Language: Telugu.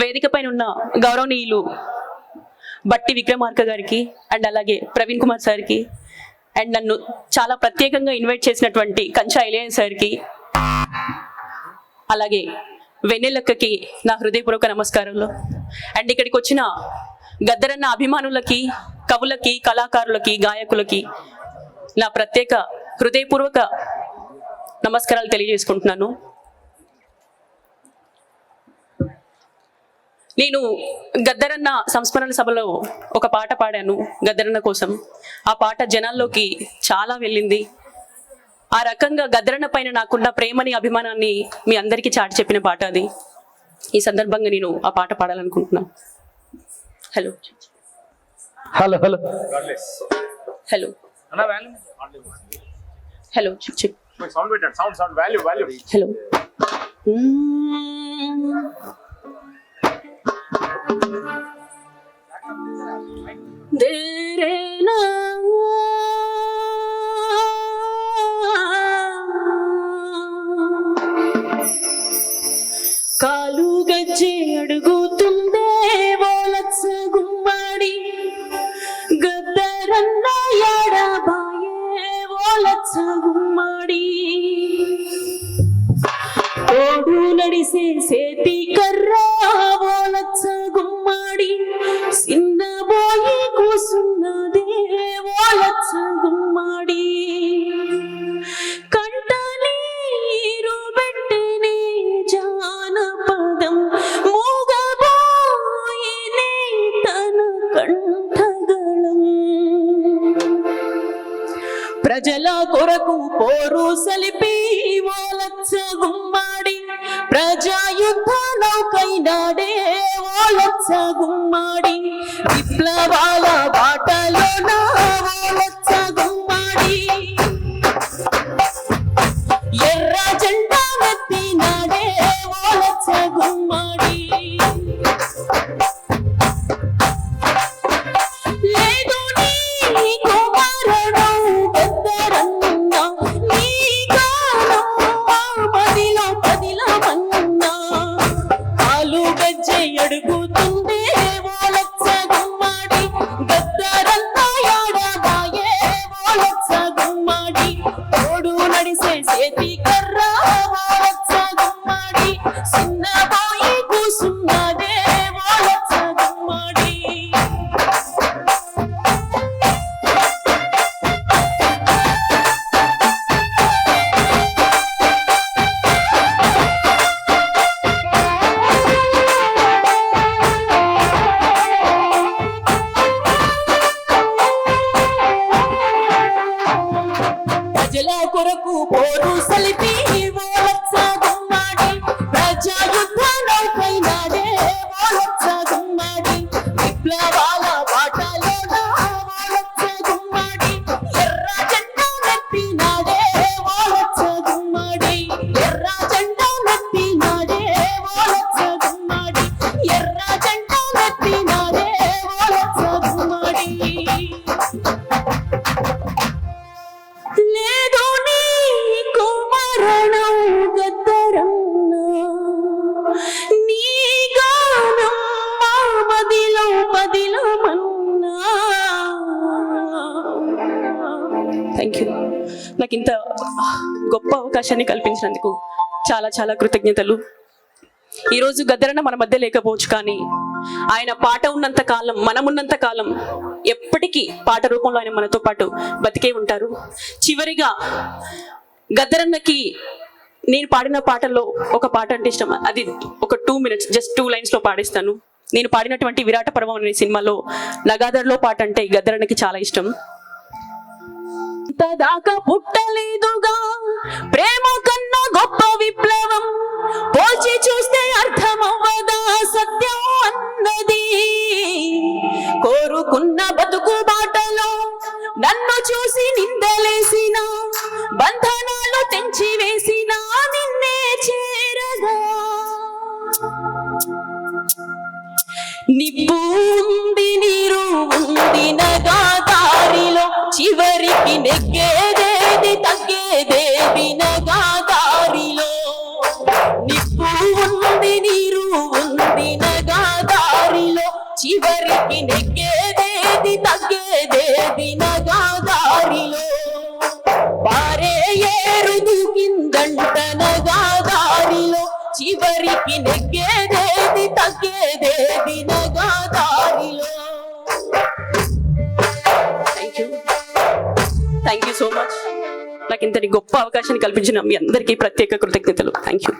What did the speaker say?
వేదిక పైన ఉన్న గౌరవనీయులు బట్టి విక్రమార్క గారికి అండ్ అలాగే ప్రవీణ్ కుమార్ సార్కి అండ్ నన్ను చాలా ప్రత్యేకంగా ఇన్వైట్ చేసినటువంటి కంచా ఇలయన్ సార్కి అలాగే వెన్నెలక్కకి నా హృదయపూర్వక నమస్కారాలు. అండ్ ఇక్కడికి వచ్చిన గద్దరన్న అభిమానులకి కవులకి కళాకారులకి గాయకులకి నా ప్రత్యేక హృదయపూర్వక నమస్కారాలు తెలియజేసుకుంటున్నాను. నేను గద్దరన్న సంస్మరణ సభలో ఒక పాట పాడాను గద్దరన్న కోసం. ఆ పాట జనాల్లోకి చాలా వెళ్ళింది. ఆ రకంగా గద్దరన్న పైన నాకున్న ప్రేమని అభిమానాన్ని మీ అందరికీ చాటి చెప్పిన పాట అది. ఈ సందర్భంగా నేను ఆ పాట పాడాలనుకుంటున్నాను hello. Hello hello. Hello. Hello చెప్ చెప్ సౌండ్ పెట్టండి. Sound sound. వాల్యూ వాల్యూ హలో. గద్దరన్న యాడబాయే ఓలచ్చ గుమ్మడి ఓడు నడిసే సేతి ప్రజల కొరకు పోరు సలిపి ఓలచ్చ గుమ్మాడి. ప్రజా కైనాడే ఓలచ్చ గుమ్మాడి. విప్లవాల బాటలో నా ఓలచ్చ గుమ్మాడి. ఎర్ర జెండా నెత్తినాడే ఓలచ్చ గుమ్మాడి. ఎదిగర్రా కొరకు పోరు సలిపి ఓలచ్చ గుమ్మాడి ప్రజా యుద్ధ విప్లవాల థ్యాంక్ యూ నాకు ఇంత గొప్ప అవకాశాన్ని కల్పించినందుకు చాలా చాలా కృతజ్ఞతలు. ఈరోజు గద్దరన్న మన మధ్య లేకపోవచ్చు కానీ ఆయన పాట ఉన్నంత కాలం మనం ఉన్నంత కాలం ఎప్పటికీ పాట రూపంలో ఆయన మనతో పాటు బతికే ఉంటారు. చివరిగా గద్దరన్నకి నేను పాడిన పాటల్లో ఒక పాట అంటే ఇష్టం. అది ఒక టూ మినిట్స్ జస్ట్ టూ లైన్స్లో పాడిస్తాను. నేను పాడినటువంటి విరాట పర్వం అనే సినిమాలో నగాదర్లో పాట అంటే గద్దరన్నకి చాలా ఇష్టం. దాకా పుట్టలేదుగా. ప్రేమ కన్నా గొప్ప విప్లవం పోల్చి చూస్తే అర్థమవ్వదా సత్యం అన్నది. కోరుకున్న బతుకు బాటలో నన్ను చూసి నిందలేసిన బంధనాలు తెంచి వేసిన నిన్నే చేరగా. నిప్పు ఉంది నీరు ఉంది నగా దారిలో దారి నెగ్గేదేది తగ్గేదేది నగా దారిలో నిప్పు ఉంది నీరు ఉంది నగా దారిలో చివరికి నెగ్గేదేది తగ్గేదేది నగా దారిలో పారే ఏరు దూకిందంట నగా దారిలో చివరికి నెగ్గేదేది తగ్గేదేది నగా నాకు ఇంతటి గొప్ప అవకాశాన్ని కల్పించిన మీ అందరికీ ప్రత్యేక కృతజ్ఞతలు. Thank you